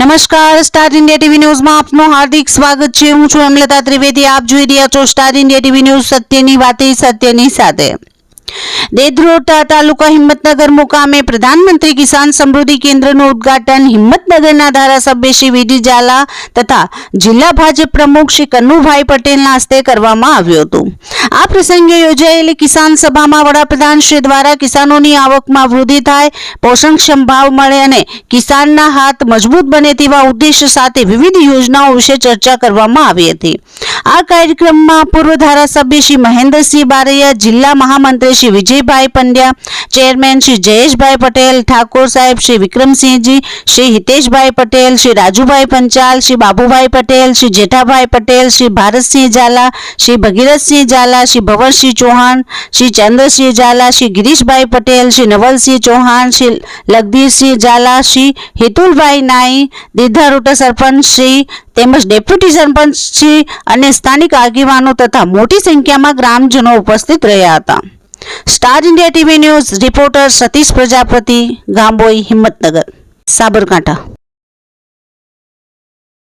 નમસ્કાર, star India TV ન્યૂઝમાં આપનું હાર્દિક સ્વાગત છે. હું છું અમલતા ત્રિવેદી. આપ જોઈ રહ્યા છો સ્ટાર ઇન્ડિયા ટીવી ન્યૂઝ સત્યની વાતે સત્યની સાથે. દેદરોટા તાલુકા હિંમતનગર મુકામે પ્રધાનમંત્રી કિસાન સમૃદ્ધિ કેન્દ્રનું ઉદ્ઘાટન હિંમતનગરના ધારાસભ્ય શ્રી વીડી ઝાલા તથા જિલ્લા ભાજપ પ્રમુખ શ્રી કન્નુભાઈ પટેલના હસ્તે કરવામાં આવ્યું હતું. આ પ્રસંગે યોજાયેલી કિસાન સભામાં વડાપ્રધાન શ્રી દ્વારા કિસાનોની આવકમાં વૃદ્ધિ થાય, પોષણક્ષમ ભાવ મળે અને કિસાનના હાથ મજબૂત બને તેવા ઉદ્દેશ્ય સાથે વિવિધ યોજનાઓ વિશે ચર્ચા કરવામાં આવી હતી. આ કાર્યક્રમમાં પૂર્વ ધારાસભ્ય શ્રી મહેન્દ્રસિંહ બારૈયા, જિલ્લા મહામંત્રી શ્રી વિજયભાઈ પંડ્યા, ચેરમેન શ્રી જયેશભાઈ પટેલ, ઠાકોર સાહેબ શ્રી વિક્રમસિંહજી, શ્રી હિતેશભાઈ પટેલ, શ્રી રાજુભાઈ પંચાલ, શ્રી બાબુભાઈ પટેલ, શ્રી જેઠાભાઈ પટેલ, શ્રી ભારતસિંહ ઝાલા, શ્રી ભગીરથસિંહ ઝાલા, શ્રી ભવરસિંહ ચૌહાણ, શ્રી ચંદ્રસિંહ ઝાલા, શ્રી ગિરીશભાઈ પટેલ, શ્રી નવલસિંહ ચૌહાણ, શ્રી લગધીરસિંહ ઝાલા, શ્રી હિતુલભાઈ નાઈ દીધારોટા સરપંચ શ્રી તેમજ ડેપ્યુટી સરપંચ અને સ્થાનિક આગેવાનો તથા મોટી સંખ્યામાં ગ્રામજનો ઉપસ્થિત રહ્યા હતા. Star India TV news reporter Satish Prajapati Gamboi Himmatnagar, Sabarkantha.